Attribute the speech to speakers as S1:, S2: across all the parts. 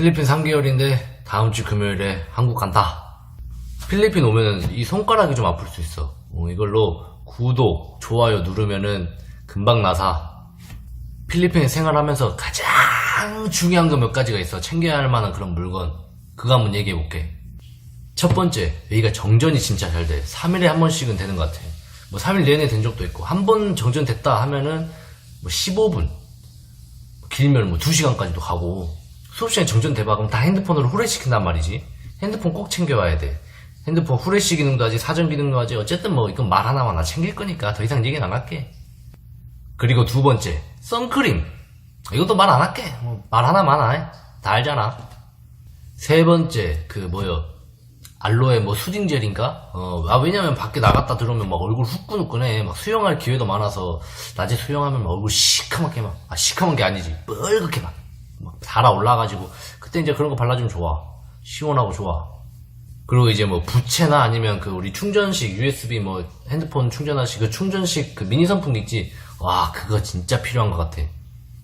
S1: 필리핀 3개월인데 다음 주 금요일에 한국 간다. 필리핀 오면은 이 손가락이 좀 아플 수 있어. 어, 이걸로 구독, 좋아요 누르면은 금방 나사. 필리핀 생활하면서 가장 중요한 거 몇 가지가 있어. 챙겨야 할 만한 그런 물건. 그거 한번 얘기해 볼게. 첫 번째, 여기가 정전이 진짜 잘 돼. 3일에 한 번씩은 되는 것 같아. 뭐 3일 내내 된 적도 있고, 한 번 정전 됐다 하면은 뭐 15분, 길면 뭐 2시간까지도 가고, 수업 시간에 정전돼봐. 그럼 다 핸드폰으로 후레시킨단 말이지. 핸드폰 꼭 챙겨와야 돼. 핸드폰 후레시 기능도 하지, 사전 기능도 하지. 어쨌든 뭐 이건 말 하나만 나 챙길 거니까 더 이상 얘기는 안 할게. 그리고 두 번째, 선크림. 이것도 말 안 할게. 뭐 말 하나만 안 해. 다 알잖아. 세 번째, 그 뭐요. 알로에 뭐 수딩 젤인가? 어, 아, 왜냐면 밖에 나갔다 들어오면 막 얼굴 후끈후끈해. 막 수영할 기회도 많아서, 낮에 수영하면 막 얼굴 시커멓게 막, 아, 시커먼 게 아니지. 뻘겋게 막, 막 달아 올라가지고, 그때 이제 그런 거 발라주면 좋아. 시원하고 좋아. 그리고 이제 뭐 부채나 아니면 그 우리 충전식 USB 뭐 핸드폰 충전하시 그 충전식 그 미니 선풍기 있지 와 그거 진짜 필요한 것 같아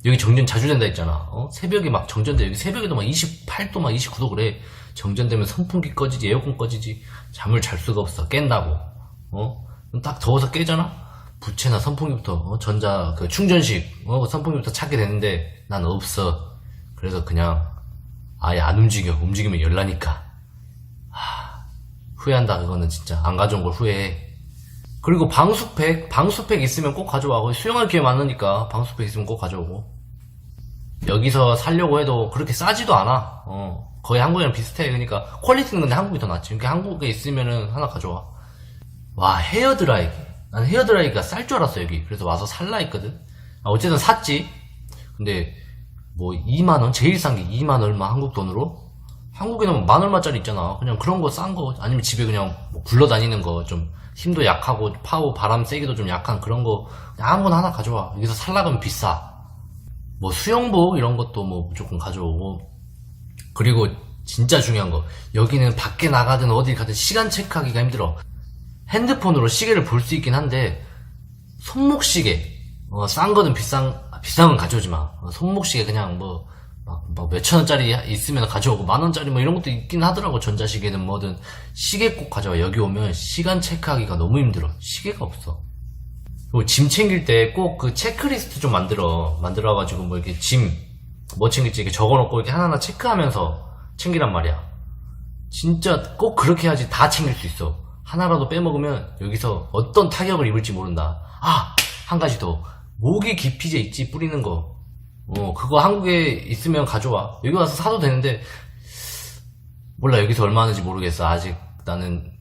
S1: 여기 정전 자주 된다 했잖아 어? 새벽에 막 정전돼 여기 새벽에도 막 28도 막 29도 그래 정전되면 선풍기 꺼지지 에어컨 꺼지지 잠을 잘 수가 없어 깬다고 어? 딱 더워서 깨잖아 부채나 선풍기부터 어? 전자 그 충전식 어? 그 선풍기부터 찾게 되는데 난 없어 그래서 그냥 아예 안 움직여. 움직이면 열나니까. 후회한다. 그거는 진짜. 안 가져온 걸 후회해. 그리고 방수팩 방수팩 있으면 꼭 가져와 거기 수영할 기회 많으니까 방수팩 있으면 꼭 가져오고. 여기서 살려고 해도 그렇게 싸지도 않아. 어 거의 한국이랑 비슷해. 그러니까 퀄리티는 근데 한국이 더 낫지. 그러니까 한국에 있으면은 하나 가져와. 와 헤어 드라이기. 난 헤어 드라이기가 쌀 줄 알았어 여기. 그래서 와서 살라 했거든. 아, 어쨌든 샀지. 근데 뭐 2만원 제일 싼 게 2만 얼마 한국 돈으로 한국에는 뭐만 얼마짜리 있잖아. 그냥 그런 거싼 거, 아니면 집에 그냥 뭐 굴러다니는 거, 좀 힘도 약하고, 파워, 바람 세기도 좀 약한 그런 거, 아무거나 하나 가져와. 여기서 살라가면 비싸. 뭐 수영복 이런 것도 뭐 무조건 가져오고. 그리고 진짜 중요한 거, 여기는 밖에 나가든 어딜 가든 시간 체크하기가 힘들어. 핸드폰으로 시계를 볼 수 있긴 한데, 손목 시계, 어, 싼 거는 비싼, 아, 비싼 건 가져오지 마. 어, 손목 시계 그냥 뭐, 막, 막 몇천 원짜리 있으면 가져오고 만 원짜리 뭐 이런 것도 있긴 하더라고 전자시계는 뭐든. 시계 꼭 가져와. 여기 오면 시간 체크하기가 너무 힘들어. 시계가 없어. 그리고 짐 챙길 때 꼭 그 체크리스트 좀 만들어. 만들어 가지고 뭐 이렇게 짐 뭐 챙길지 이렇게 적어놓고 이렇게 하나하나 체크하면서 챙기란 말이야. 진짜 꼭 그렇게 해야지 다 챙길 수 있어. 하나라도 빼먹으면 여기서 어떤 타격을 입을지 모른다. 아! 한 가지 더 모기 기피제 있지 뿌리는 거 어, 그거 한국에 있으면 가져와. 여기 와서 사도 되는데, 몰라, 여기서 얼마 하는지 모르겠어. 아직 나는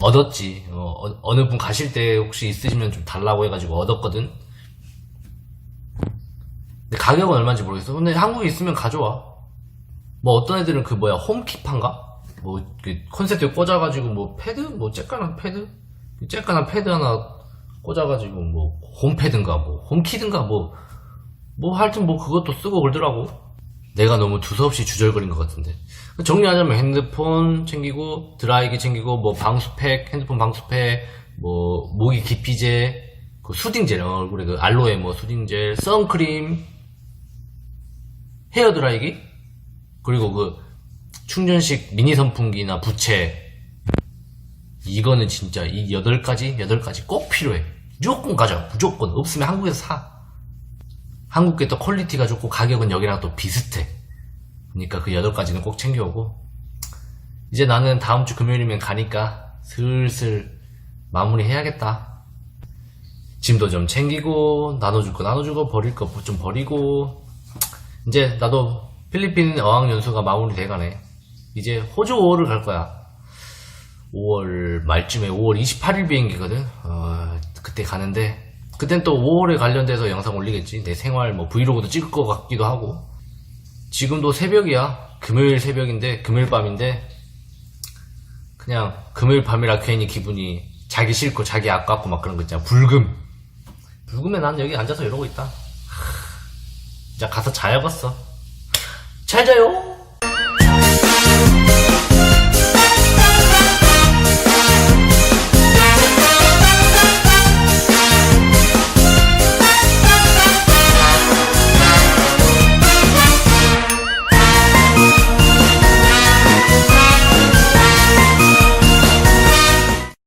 S1: 얻었지. 어, 어, 느 분 가실 때 혹시 있으시면 좀 달라고 해가지고 얻었거든. 근데 가격은 얼마인지 모르겠어. 근데 한국에 있으면 가져와. 뭐 어떤 애들은 그 뭐야, 홈키판가? 뭐, 그 콘센트에 꽂아가지고 뭐 패드? 뭐 쬐깐한 패드? 쬐깐한 패드 하나 꽂아가지고 뭐 홈패드인가 뭐 홈키든가 뭐 뭐 하여튼 뭐 그것도 쓰고 그러더라고. 내가 너무 두서없이 주절거린 것 같은데. 정리하자면 핸드폰 챙기고 드라이기 챙기고 뭐 방수팩 핸드폰 방수팩 뭐 모기 기피제 그 수딩젤 어, 얼굴에 그 알로에 뭐 수딩젤 선크림 헤어 드라이기 그리고 그 충전식 미니 선풍기나 부채. 이거는 진짜 이 여덟 가지 여덟 가지 꼭 필요해 무조건 가져 무조건 없으면 한국에서 사 한국 게 또 퀄리티가 좋고 가격은 여기랑 또 비슷해. 그러니까 그 여덟 가지는 꼭 챙겨오고 이제 나는 다음 주 금요일이면 가니까 슬슬 마무리 해야겠다. 짐도 좀 챙기고 나눠줄 거 나눠주고 버릴 거 좀 버리고 이제 나도 필리핀 어학연수가 마무리 돼가네. 이제 호주 5월을 갈 거야. 5월 말쯤에 5월 28일 비행기거든. 어, 그때 가는데 그땐 또 5월에 관련돼서 영상 올리겠지. 내 생활 뭐 브이로그도 찍을 것 같기도 하고. 지금도 새벽이야. 금요일 새벽인데 금요일 밤인데 그냥 금요일 밤이라 괜히 기분이 자기 싫고 자기 아깝고 막 그런 거 있잖아. 불금. 불금에 난 여기 앉아서 이러고 있다. 하, 진짜 가서 자야겠어. 잘 자요.